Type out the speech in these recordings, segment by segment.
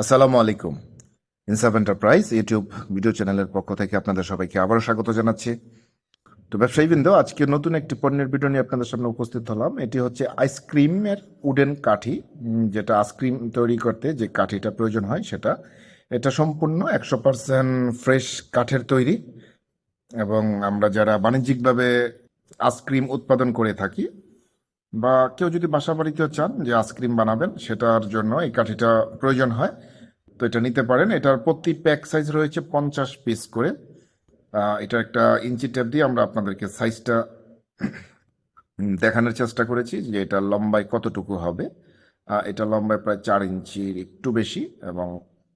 আসসালামু আলাইকুম। ইনসাফ এন্টারপ্রাইজ ইউটিউব ভিডিও চ্যানেলের পক্ষ থেকে আপনাদের সবাইকে আবারও স্বাগত জানাচ্ছি। তো ব্যবসায়ীবৃন্দ, আজকে নতুন একটি পণ্যের ভিডিও নিয়ে আপনাদের সামনে উপস্থিত হলাম। এটি হচ্ছে আইসক্রিমের উডেন কাঠি যেটা আইসক্রিম তৈরি করতে যে কাঠিটা প্রয়োজন হয় সেটা। এটা সম্পূর্ণ একশো পার্সেন্ট ফ্রেশ কাঠের তৈরি এবং আমরা যারা বাণিজ্যিকভাবে আইসক্রিম উৎপাদন করে থাকি বা কেউ যদি বাসা বাড়িতেও চান যে আইসক্রিম বানাবেন, সেটার জন্য এই কাঠিটা প্রয়োজন হয়। তো এটা নিতে পারেন। এটার প্রতি প্যাক সাইজ রয়েছে পঞ্চাশ পিস করে। এটা একটা ইঞ্চি টেপ দিয়ে আমরা আপনাদেরকে সাইজটা দেখানোর চেষ্টা করেছি যে এটা লম্বায় কতটুকু হবে। এটা লম্বায় প্রায় চার ইঞ্চির একটু বেশি এবং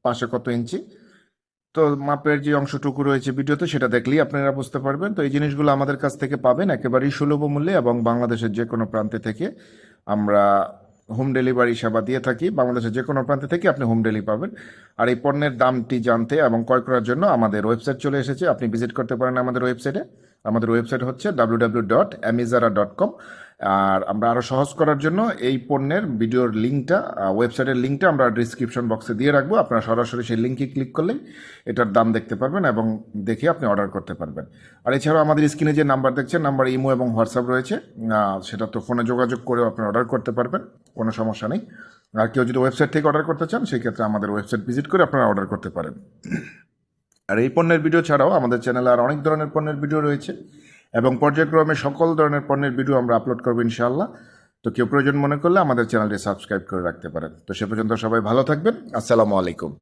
পাশে কত ইঞ্চি? মাপের যে অংশটুকু রয়েছে ভিডিওতে, সেটা দেখলেই আপনারা বুঝতে পারবেন। তো এই জিনিসগুলো আমাদের কাছ থেকে পাবেন একেবারেই সুলভ মূল্যে এবং বাংলাদেশের যে কোনো প্রান্তে থেকে আমরা হোম ডেলিভারি সেবা দিয়ে থাকি। বাংলাদেশের যে কোনো প্রান্তে থেকে আপনি হোম ডেলিভারি পাবেন। আর এই পণ্যের দামটি জানতে এবং ক্রয় করার জন্য আমাদের ওয়েবসাইট চলে এসেছে। আপনি ভিজিট করতে পারেন আমাদের ওয়েবসাইটে। আমাদের ওয়েবসাইট হচ্ছে W W dot Amizara dot com আর আমরা আরও সহজ করার জন্য এই পণ্যের ভিডিওর লিঙ্কটা ওয়েবসাইটের লিঙ্কটা আমরা ডিসক্রিপশন বক্সে দিয়ে রাখব। আপনারা সরাসরি সেই লিঙ্কে ক্লিক করলেই এটার দাম দেখতে পারবেন এবং দেখে আপনি অর্ডার করতে পারবেন। আর এছাড়াও আমাদের স্ক্রিনে যে নাম্বার দেখছেন নাম্বার ইমো এবং হোয়াটসঅ্যাপ রয়েছে সেটা তো ফোনে যোগাযোগ করেও আপনি অর্ডার করতে পারবেন, কোনো সমস্যা নেই। আর কেউ যদি ওয়েবসাইট থেকে অর্ডার করতে চান, সেই ক্ষেত্রে আমাদের ওয়েবসাইট ভিজিট করে আপনারা অর্ডার করতে পারেন। আর এই পণ্যের ভিডিও ছাড়াও আমাদের চ্যানেলে আর অনেক ধরনের পণ্যের ভিডিও রয়েছে। এবং পর্যায়ক্রমে সকল ধরনের পণ্যের ভিডিও আমরা আপলোড করব ইনশাআল্লাহ। তো কেউ প্রয়োজন মনে করলে আমাদের চ্যানেলটি সাবস্ক্রাইব করে রাখতে পারেন। তো সে পর্যন্ত সবাই ভালো থাকবেন। আসসালামু আলাইকুম।